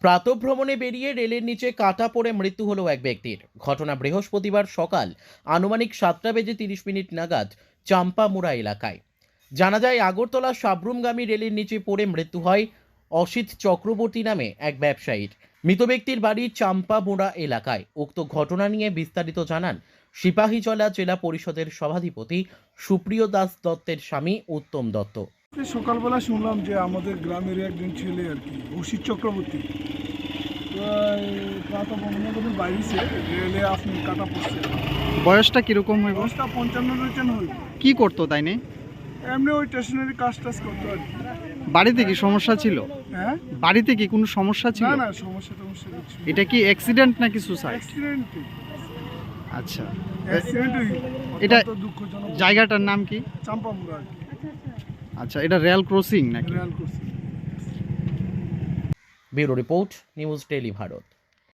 প্রাতভ্রমণে বেরিয়ে রেলের নিচে কাটা পড়ে মৃত্যু হলো এক ব্যক্তির। ঘটনা বৃহস্পতিবার সকাল আনুমানিক সাতটা বেজে তিরিশ মিনিট নাগাদ চাম্পামুড়া এলাকায়। জানা যায়, আগরতলা সাবরুমগামী রেলের নিচে পড়ে মৃত্যু হয় অসিত চক্রবর্তী নামে এক ব্যবসায়ীর। মৃত ব্যক্তির বাড়ি চাম্পামুড়া এলাকায়। উক্ত ঘটনা নিয়ে বিস্তারিত জানান সিপাহীজলা জেলা পরিষদের সভাধিপতি সুপ্রিয় দাস দত্তের স্বামী উত্তম দত্ত। সকালবেলা শুনলাম যে আমাদের গ্রামের একজন ছেলে আর কি অসিত চক্রবর্তী। প্রাতঃ ভ্রমণের বাইরেছে রেলে আপনি কাটা পড়ছে। বয়সটা কীরকম হইব? দশটা পঞ্চান্ন রয়েছেন হইব। কি করতো তাই নে? এমনি ওই স্টেশনারি কাজ টাজ করতো আর কি। বাড়িতে কি সমস্যা ছিল? হ্যাঁ? বাড়িতে কি কোনো সমস্যা ছিল? না না সমস্যা টমস্যা কিছু এটা কি অ্যাক্সিডেন্ট নাকি সুসাইড অ্যাক্সিডেন্ট আচ্ছা। অ্যাক্সিডেন্টই এটা- দুঃখজনক। জায়গাটার নাম কি? চাম্পামুড়া আর কি। আচ্ছা এটা রেল ক্রসিং নাকি? Rail crossing bureau report news tele Bharat.